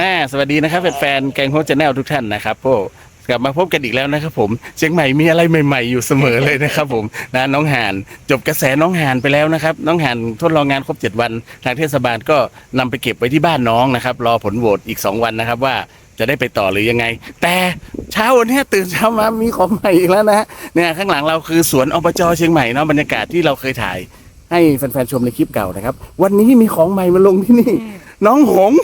อ่าสวัสดีนะครับแฟนๆแกงโฮชแนลทุกท่านนะครับพวกกลับมาพบกันอีกแล้วนะครับผมเชียงใหม่มีอะไรใหม่ๆอยู่เสมอเลยนะครับผมนะน้องหานจบกระแสน้องหานไปแล้วนะครับน้องหานทดลองงานครบ 7 วันทางเทศบาลก็นำไปเก็บไว้ที่บ้านน้องนะครับรอผลโหวตอีก 2 วันนะครับว่าจะได้ไปต่อหรือยังไง แต่เช้าวันนี้ตื่นเช้ามามีของใหม่อีกแล้วนะฮะเนี่ยข้างหลังเราคือสวนอบจเชียงใหม่เนาะบรรยากาศที่เราเคยถ่ายให้แฟนๆชมในคลิปเก่านะครับ วันนี้มีของใหม่มาลงที่นี่ น้องหงส์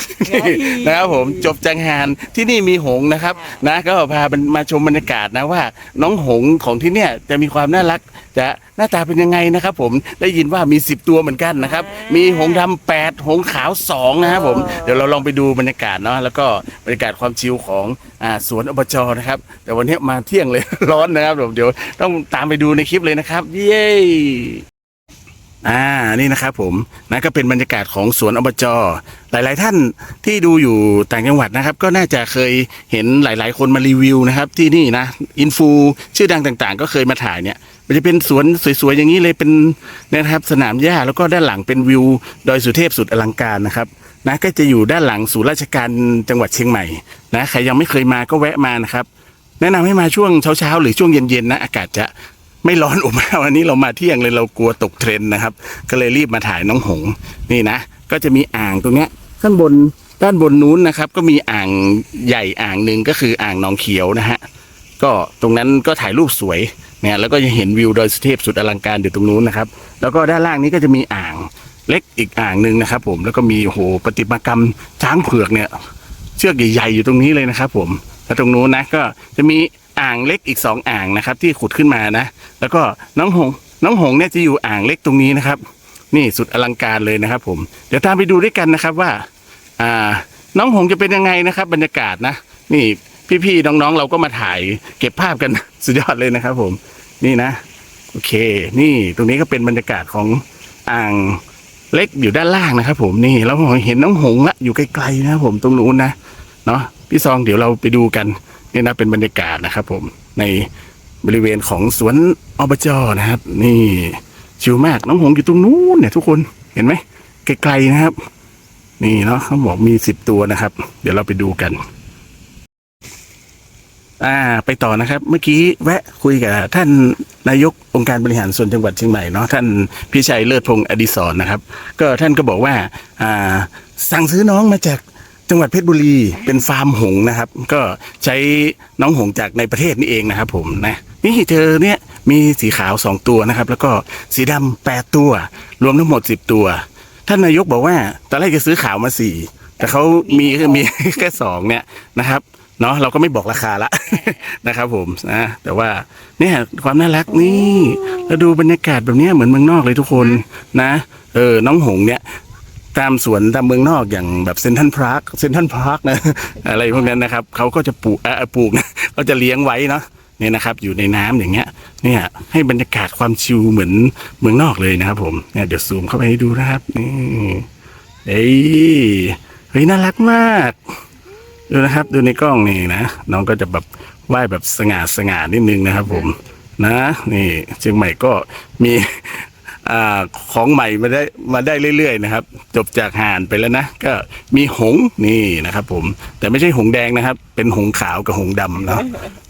นะครับผมจบจังหารที่นี่มีหงส์นะครับนะก็พามันมาชมบรรยากาศนะว่า น้องหงส์ของที่เนี่ยจะมีความน่ารักจะหน้าตาเป็นยังไงนะครับ ผมได้ยินว่ามี 10 ตัวเหมือนกันนะครับ มีหงส์ดำแปดหงส์ขาวสองนะครับผมเดี๋ยวเราลองไปดูบรรยากาศเนาะแล้วก็บรรยากาศความชิลของอ่าสวนอบจนะครับ แต่วันนี้มาเที่ยงเลย ร้อนนะครับผมเดี๋ยวต้องตามไปดูในคลิปเลยนะครับ เย้ อ่านี่นะครับผมนะก็เป็นบรรยากาศของสวนอบจหลาย ๆ ท่านที่ดูอยู่ต่างจังหวัดนะครับ ก็น่าจะเคยเห็นหลาย ๆ คนมารีวิวนะครับ ที่นี่นะอินฟูชื่อดังต่าง ๆ ก็เคยมาถ่ายเนี่ยมันจะเป็นสวนสวย ๆ อย่างนี้เลยเป็นนะครับสนามหญ้าแล้วก็ด้านหลังเป็นวิวดอยสุเทพสุดอลังการนะครับนะก็จะอยู่ด้านหลังศูนย์ราชการจังหวัดเชียงใหม่นะใครยังไม่เคยมาก็แวะมานะครับแนะนำให้มาช่วงเช้าๆหรือช่วงเย็นๆนะอากาศจะ ไม่ร้อนอบอ้าววันนี้เรามาเที่ยงเลยเรากลัวตกเทรนนะครับ ก็เลยรีบมาถ่ายน้องหงส์นี่นะ ก็จะมีอ่างตรงเนี้ยข้างบนด้านบนนู้นนะครับ ก็มีอ่างใหญ่อ่างหนึ่งก็คืออ่างหนองเขียวนะฮะก็ตรงนั้นก็ถ่ายรูปสวยเนี่ยแล้วก็จะเห็นวิวดอยสุเทพสุดอลังการอยู่ตรงนู้นนะครับ แล้วก็ด้านล่างนี้ก็จะมีอ่างเล็กอีกอ่างหนึ่งนะครับ ผมแล้วก็มีโอ้โหประติมากรรมช้างเผือกเนี่ย เชือกใหญ่ๆอยู่ตรงนี้เลยนะครับ ผมแล้วตรงนู้นนะก็จะมี อ่างเล็กอีกสองอ่างนะครับ ที่ขุดขึ้นมานะ แล้วก็น้องหงน้องหงเนี่ยจะอยู่อ่างเล็กตรงนี้นะครับ นี่สุดอลังการเลยนะครับ ผม เดี๋ยวตามไปดูด้วยกันนะครับว่า อ่า น้องหงจะเป็นยังไงนะครับ บรรยากาศนะ นี่พี่ๆน้องๆ เราก็มาถ่ายเก็บภาพกันสุดยอดเลยนะครับ ผม นี่นะ โอเค นี่ตรงนี้ก็เป็นบรรยากาศของอ่างเล็กอยู่ด้านล่างนะครับ ผมนี่แล้วเห็นน้องหงละอยู่ไกลๆนะครับผมตรงนู้นนะเนาะพี่ซองเดี๋ยวเราไปดูกัน นี่นะเป็นบรรยากาศนะครับ ผมในบริเวณของสวนอบจนะครับ นี่ชิวมากน้องหงอยู่ตรงนู้นเนี่ย ทุกคนเห็นไหมไกลๆนะครับ นี่เนาะเขาบอกมีสิบตัวนะครับ เดี๋ยวเราไปดูกัน อ่า ไปต่อนะครับ เมื่อกี้แวะคุยกับท่านนายกองค์การบริหารส่วนจังหวัดเชียงใหม่เนาะท่านพิชัยเลิศพงศ์อดิศรนะครับ ก็ท่านก็บอกว่า อ่า สั่งซื้อน้องมาจาก จังหวัดเพชรบุรีเป็นฟาร์มหงนะครับ ก็ใช้น้องหงจากในประเทศนี่เองนะครับ ผมนะนี่เธอเนี่ยมีสีขาวสองตัวนะครับ แล้วก็สีดำแปดตัว รวมทั้งหมดสิบตัว ท่านนายกบอกว่าตอนแรกจะซื้อขาวมาสี่แต่เขามีมีแค่สองเนี่ยนะครับเนาะเราก็ไม่บอกราคาละ นะครับผมนะแต่ว่าเนี่ยความน่ารักนี่แล้วดูบรรยากาศแบบนี้เหมือนเมืองนอกเลยทุกคนนะ เออน้องหงเนี่ย ตามสวนตามเมืองนอกอย่างแบบเซนทันพาร์คเซนทันพาร์คนะ อะไรพวกนั้นนะครับเขาก็จะปลูกเออปลูกนะเขาจะเลี้ยงไว้เนาะเนี่ยนะครับ อยู่ในน้ำอย่างเงี้ย เนี่ย ให้บรรยากาศความชิลเหมือนเมืองนอกเลยนะครับ ผมเนี่ยเดี๋ยวซูมเข้าไปให้ดูนะครับนี่เอ้ยเฮ้ยน่ารักมากดูนะครับ ดูในกล้องนี่นะน้องก็จะแบบว่ายแบบสง่าสง่านิดนึงนะครับ ผมนะ นี่เชียงใหม่ก็มี ของใหม่มาได้มาได้เรื่อยๆนะครับ จบจากห่านไปแล้วนะ ก็มีหงส์นี่นะครับ ผม แต่ไม่ใช่หงส์แดงนะครับ เป็นหงส์ขาวกับหงส์ดำเนาะ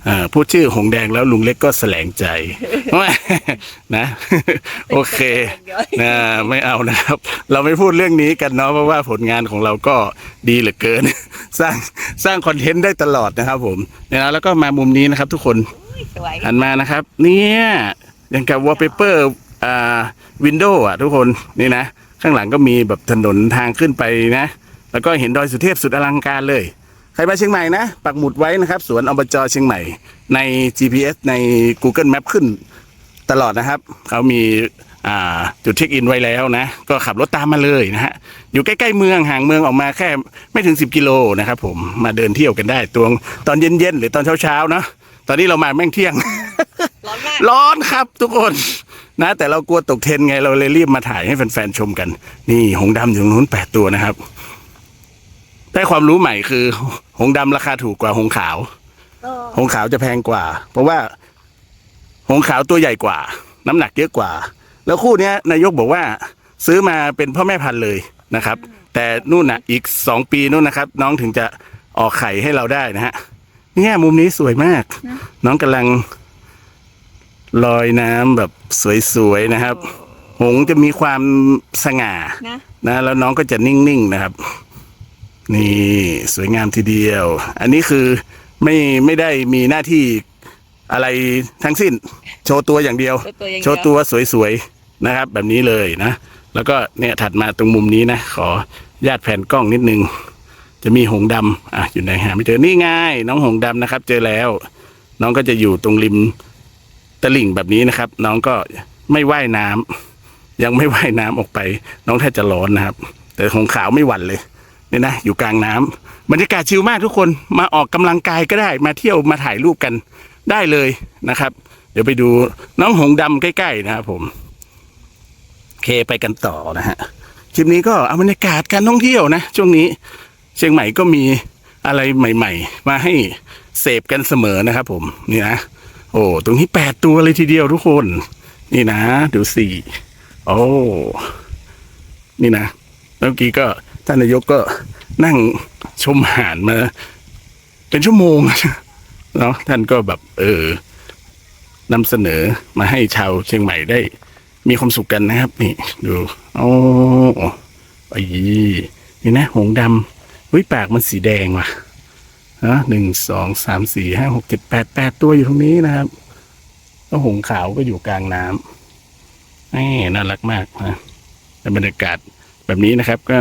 อ่าพูดชื่อหงส์แดงแล้วลุงเล็กก็แสลงใจนะ โอเคนะไม่เอานะครับ เราไม่พูดเรื่องนี้กันเนาะเพราะว่าผลงานของเราก็ดีเหลือเกิน สร้างสร้างคอนเทนต์ได้ตลอดนะครับ ผมเนี่ยนะแล้วก็มามุมนี้นะครับ ทุกคนสวยหันมานะครับ เนี่ยอย่างกับวอลเปเปอร์ อ่าวินโดว์อะทุกคนนี่นะ ข้างหลังก็มีแบบถนนทางขึ้นไปนะ แล้วก็เห็นดอยสุเทพสุดอลังการเลย ใครมาเชียงใหม่นะ ปักหมุดไว้นะครับ สวนอบจเชียงใหม่ ใน GPS ใน Google Map ขึ้นตลอดนะครับ เขามีจุดเช็คอินไว้แล้วนะ ก็ขับรถตามมาเลยนะฮะ อยู่ใกล้ๆเมืองห่างเมืองออกมาแค่ไม่ถึง 10 กิโลนะครับผมมาเดินเที่ยวกันได้ตวงตอนเย็นๆหรือตอนเช้าๆเนาะตอนนี้เรามาแม่งเที่ยง ร้อนมากร้อนครับทุกคนนะ แต่เรากลัวตกเทรนไงเราเลยรีบมาถ่ายให้แฟนๆชมกัน นี่หงส์ดำอยู่ตรงนู้นแปดตัวนะครับได้ความรู้ใหม่คือ หงส์ดำราคาถูกกว่าหงส์ขาว หงส์ขาวจะแพงกว่า เพราะว่า หงส์ขาวตัวใหญ่กว่า น้ำหนักเยอะกว่า แล้วคู่เนี้ยนายกบอกว่า ซื้อมาเป็นพ่อแม่พันธุ์เลยนะครับ แต่นู่นน่ะอีกสองปีนู่นนะครับ น้องถึงจะออกไข่ให้เราได้นะฮะเนี่ยมุมนี้สวยมาก น้องกำลัง ลอยน้ำแบบสวยๆนะครับ หงส์จะมีความสง่านะนะแล้วน้องก็จะนิ่งๆนะครับ นี่สวยงามทีเดียว อันนี้คือไม่ไม่ได้มีหน้าที่อะไรทั้งสิ้น โชว์ตัวอย่างเดียวตัวตัวอย่างโชว์ตัวสวยๆนะครับ แบบนี้เลยนะ แล้วก็เนี่ยถัดมาตรงมุมนี้นะ ขอญาติแผ่นกล้องนิดนึง จะมีหงส์ดำอะอยู่ไหนหาไม่เจอนี่ไงน้องหงส์ดำนะครับ เจอแล้ว น้องก็จะอยู่ตรงริม ตลิ่งแบบนี้นะครับ น้องก็ไม่ว่ายน้ำยังไม่ว่ายน้ำออกไป น้องแทบจะร้อนนะครับ แต่หงขาวไม่หวั่นเลยนี่นะอยู่กลางน้ำบรรยากาศชิลมากทุกคนมาออกกำลังกายก็ได้มาเที่ยวมาถ่ายรูปกันได้เลยนะครับ เดี๋ยวไปดูน้องหงส์ดำใกล้ๆนะครับผมเคไปกันต่อนะฮะคลิปนี้ก็เอาบรรยากาศการท่องเที่ยวนะช่วงนี้เชียงใหม่ก็มีอะไรใหม่ ๆ มาให้เสพกันเสมอนะครับ ผมนี่นะ โอ้ ตรงนี้แปดตัวเลยทีเดียวทุกคน นี่นะ ดูสี่โอ้นี่นะเมื่อกี้ก็ท่านนายกก็นั่งชมหานมา เป็นชั่วโมงเนาะท่านก็แบบ เออนำเสนอมาให้ชาวเชียงใหม่ได้ มีความสุขกันนะครับ นี่ ดูโอ้ไอ้นี่นะ หงส์ดำวิปากมันสีแดงว่ะ นะหนึ่งสองสามสี่ห้าหกเจ็ดแปดแปดตัวอยู่ตรงนี้นะครับแล้วหงขาวก็อยู่กลางน้ำนี่น่ารักมากนะในบรรยากาศแบบนี้นะครับ ก็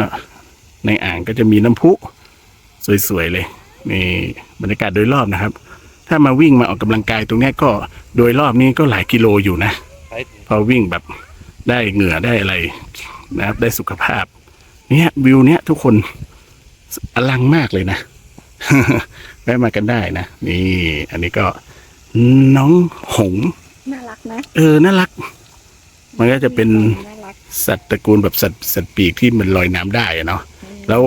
ในอ่างก็จะมีน้ำพุสวยๆเลยนี่บรรยากาศโดยรอบนะครับ ถ้ามาวิ่งมาออกกำลังกายตรงนี้ก็โดยรอบนี้ก็หลายกิโลอยู่นะพอวิ่งแบบได้เหงื่อได้อะไรนะครับ ได้สุขภาพ เนี่ยวิวเนี้ยทุกคนอลังมากเลยนะ แวะมากันได้นะนี่ อันนี้ก็น้องหงส์น่ารักนะเออน่ารัก มันก็จะเป็นน่ารักสัตว์ตระกูลแบบสัตว์สัตว์ปีกที่มันลอยน้ำได้อะเนาะแล้ว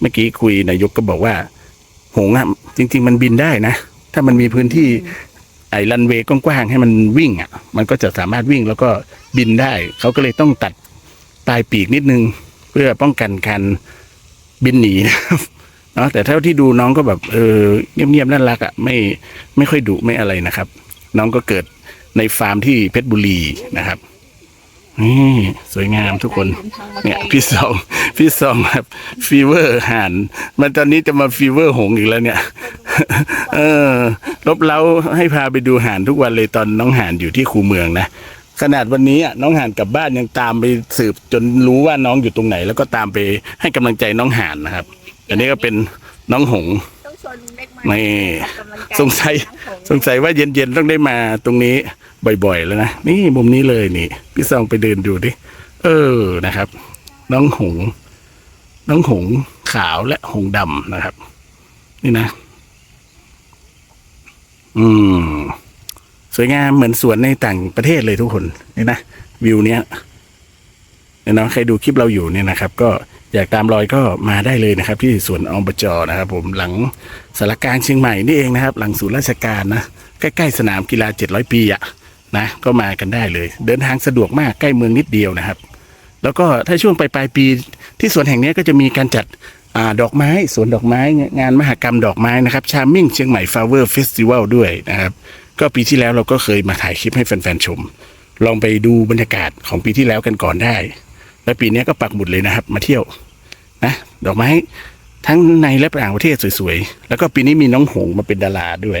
เมื่อกี้คุยนายกก็บอกว่า หงส์อะจริง ๆ มันบินได้นะ ถ้ามันมีพื้นที่ไอ้รันเวย์กว้างๆให้มันวิ่งอะ มันก็จะสามารถวิ่งแล้วก็บินได้ เขาก็เลยต้องตัดปลายปีกนิดนึง เพื่อป้องกันการบินหนีนะครับ เนาะแต่เท่าที่ดูน้องก็แบบเออเงียบๆน่ารักอะไม่ไม่ค่อยดุไม่อะไรนะครับ น้องก็เกิดในฟาร์มที่เพชรบุรีนะครับนี่สวยงามทุกคน เนี่ย พี่สองพี่สองครับฟีเวอร์ห่านมันตอนนี้จะมาฟีเวอร์หงอีกแล้วเนี่ย เออลบเล้าให้พาไปดูห่านทุกวันเลยตอนน้องห่านอยู่ที่คูเมืองนะขนาดวันนี้อะน้องห่านกลับบ้านยังตามไปสืบจนรู้ว่าน้องอยู่ตรงไหน แล้วก็ตามไปให้กำลังใจน้องห่านนะครับ อันนี้ก็เป็นน้องหงส์ต้องชวนเล็กมานี่ออกกำลังกายสงสัยน้ำโขสงสัยว่าเย็นๆต้องได้มาตรงนี้บ่อยๆแล้วนะนี่มุมนี้เลยนี่ พี่ซองไปเดินดูดิเออนะครับ น้องหงส์น้องหงส์ขาวและหงส์ดำนะครับ นี่นะ อืม สวยงามเหมือนสวนในต่างประเทศเลยทุกคน นี่นะ วิวเนี้ยเนี่ยเนาะใครดูคลิปเราอยู่เนี่ยนะครับ ก็อยากตามรอยก็มาได้เลยนะครับ ที่สวนอบจนะครับ ผมหลังสารการเชียงใหม่นี่เองนะครับ หลังศูนย์ราชการนะใกล้ๆสนามกีฬา 700 ปีอะนะก็มากันได้เลย เดินทางสะดวกมากใกล้เมืองนิดเดียวนะครับ แล้วก็ถ้าช่วงปลายปลายปีที่สวนแห่งนี้ก็จะมีการจัดอดอกไม้สวนดอกไม้งานมหกรรมดอกไม้นะครับชามิ่งเชียงใหม่ฟลาเวอร์เฟสติวัลด้วยนะครับ ก็ปีที่แล้วเราก็เคยมาถ่ายคลิปให้แฟนๆชม ลองไปดูบรรยากาศของปีที่แล้วกันก่อนได้ แล้วปีนี้ก็ปักหมุดเลยนะครับ มาเที่ยวนะดอกไม้ทั้งในและต่างประเทศสวยๆ แล้วก็ปีนี้มีน้องหงมาเป็นดาราด้วย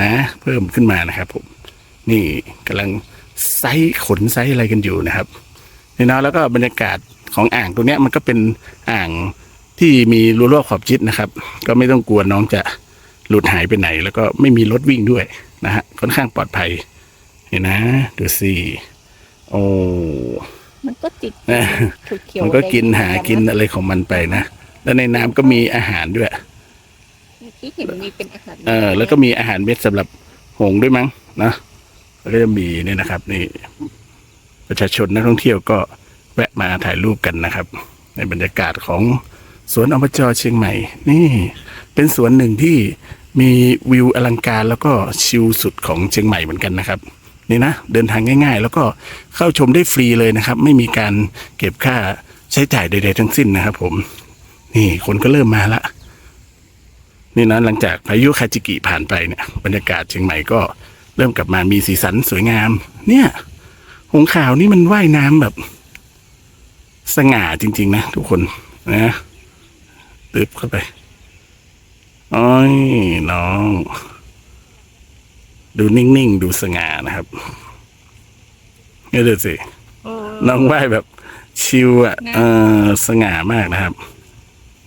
นะ เพิ่มขึ้นมานะครับผม นี่กำลังไซส์ขนไซส์อะไรกันอยู่นะครับนี่นะแล้วก็บรรยากาศของอ่างตรงนี้มันก็เป็นอ่างที่มีรั้วรอบขอบชิดนะครับ ก็ไม่ต้องกลัวน้องจะหลุดหายไปไหน แล้วก็ไม่มีรถวิ่งด้วยนะฮะค่อนข้างปลอดภัยเห็นนะดูสิโอ้ มันก็ติดนะเขียวๆมันก็กินแดงๆหากินอะไรของมันไปนะแล้วในน้ำก็มีอาหารด้วยเมื่อกี้เห็นมีเป็นอาหารเออ แล้วก็มีอาหารเม็ดสำหรับหงส์ด้วยมั้งนะแล้วก็จะมีเนี่ยนะครับ นี่ ประชาชนนักท่องเที่ยวก็แวะมาถ่ายรูปกันนะครับ ในบรรยากาศของสวนอบจเชียงใหม่ นี่ เป็นสวนหนึ่งที่มีวิวอลังการแล้วก็ชิลสุดของเชียงใหม่เหมือนกันนะครับ นี่นะเดินทางง่าย ๆ แล้วก็เข้าชมได้ฟรีเลยนะครับ ไม่มีการเก็บค่าใช้จ่ายใดๆทั้งสิ้นนะครับ ผม นี่คนก็เริ่มมาละนี่นะหลังจากพายุคาจิกิผ่านไปเนี่ยบรรยากาศเชียงใหม่ก็เริ่มกลับมามีสีสันสวยงาม เนี่ยหงขาวนี่มันว่ายน้ำแบบ สง่าจริง ๆ นะทุกคนนะตึบเข้าไปอ้อยน้อง ดูนิ่งๆ ดูสง่านะครับเนี่ยดูสิโอ้น้องว่ายแบบชิลอะนะเออสง่ามากนะครับ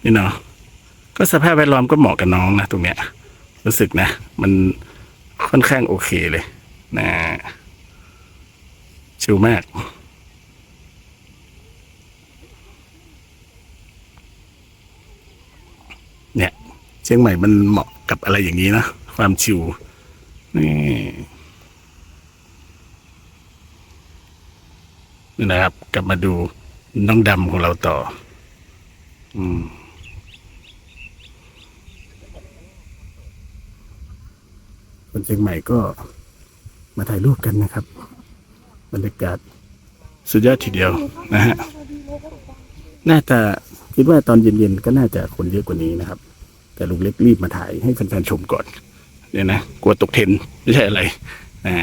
นี่เนาะก็สภาพแวดล้อมก็เหมาะกับน้องนะตรงเนี้ย รู้สึกนะ มันค่อนข้างโอเคเลยนะชิลมากเนี่ย เชียงใหม่มันเหมาะกับอะไรอย่างนี้นะ ความชิล นี่นะครับ กลับมาดูน้องดำของเราต่อ อืมคนเชียงใหม่ก็มาถ่ายรูปกันนะครับ บรรยากาศสุดยอดทีเดียวนะฮะน่าจะคิดว่าตอนเย็นๆก็น่าจะคนเยอะกว่านี้นะครับ แต่ลุงเล็กรีบมาถ่ายให้แฟนๆชมก่อน เนี่ยนะกลัวตกเทรนด์ไม่ใช่อะไรอ่า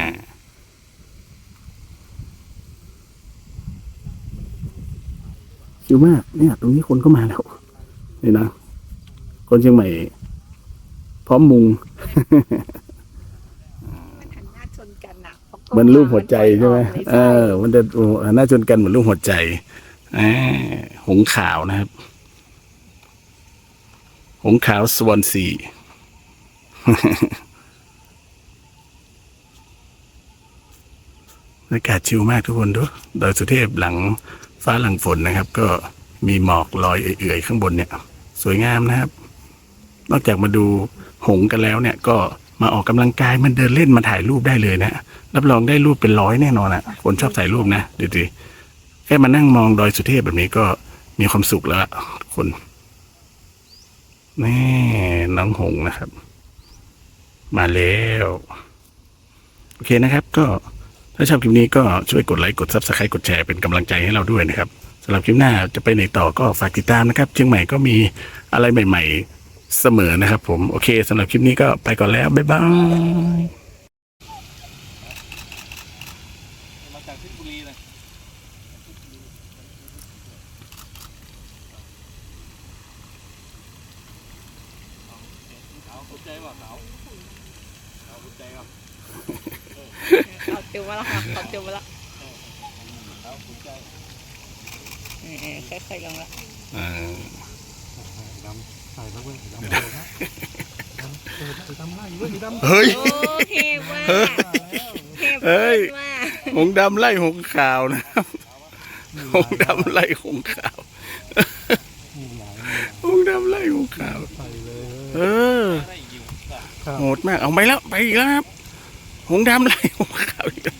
ชิวมากเนี่ย ตรงนี้คนก็มาแล้วนี่นะ คนเชียงใหม่ พร้อมมุงมันหันหน้าชนกันอะพอเหมือนรูปหัวใจใช่ไหมนเออ มันจะโอ้หน้าชนกันเหมือนรูปหัวใจอ่าหงขาวนะครับ หงขาวสวอนซี บรรยากาศชิลมากทุกคนดูดอยสุเทพหลังฟ้าหลังฝนนะครับ ก็มีหมอกลอยเอื่อยๆข้างบนเนี่ย สวยงามนะครับ นอกจากมาดูหงกันแล้วเนี่ย ก็มาออกกำลังกายมันเดินเล่นมาถ่ายรูปได้เลยนะรับรองได้รูปเป็นร้อยแน่นอนอะคนชอบถ่ายรูปนะดูดิแค่มานั่งมองดอยสุเทพแบบนี้ก็มีความสุขแล้วทุกคนนี่น้องหงนะครับ มาแล้ว โอเคนะครับ ก็ถ้าชอบคลิปนี้ก็ช่วยกดไลค์กดซับสไครต์กดแชร์เป็นกำลังใจให้เราด้วยนะครับสำหรับคลิปหน้าจะไปไหนต่อก็ฝากติดตามนะครับ เชียงใหม่ก็มีอะไรใหม่ ๆเสมอนะครับ ผมโอเคสำหรับคลิปนี้ก็ไปก่อนแล้วบ๊ายบายมาจากเพชรบุรีเลยขาวเขาใจป่าวขาวเขา เอาเจอมาแล้วค่ะเอาเจอมาแล้วขาวเข้าใจเออค่อยๆลงละอ่าดำใส่แล้วเว้ยดำเลยนะดำเออดำไล่เว้ยดำเฮ้ยโอ้เทพมากเทพเฮ้ยมากหงส์ดำไล่หงส์ขาวนะครับหงส์ดำไล่หงส์ขาวมีหลายหงส์ดำไล่หงส์ขาวใส่เลยเออครับ โหดมากเอาไปแล้วไปอีกแล้วครับหงดำไล่หงขาวอีกแล้ว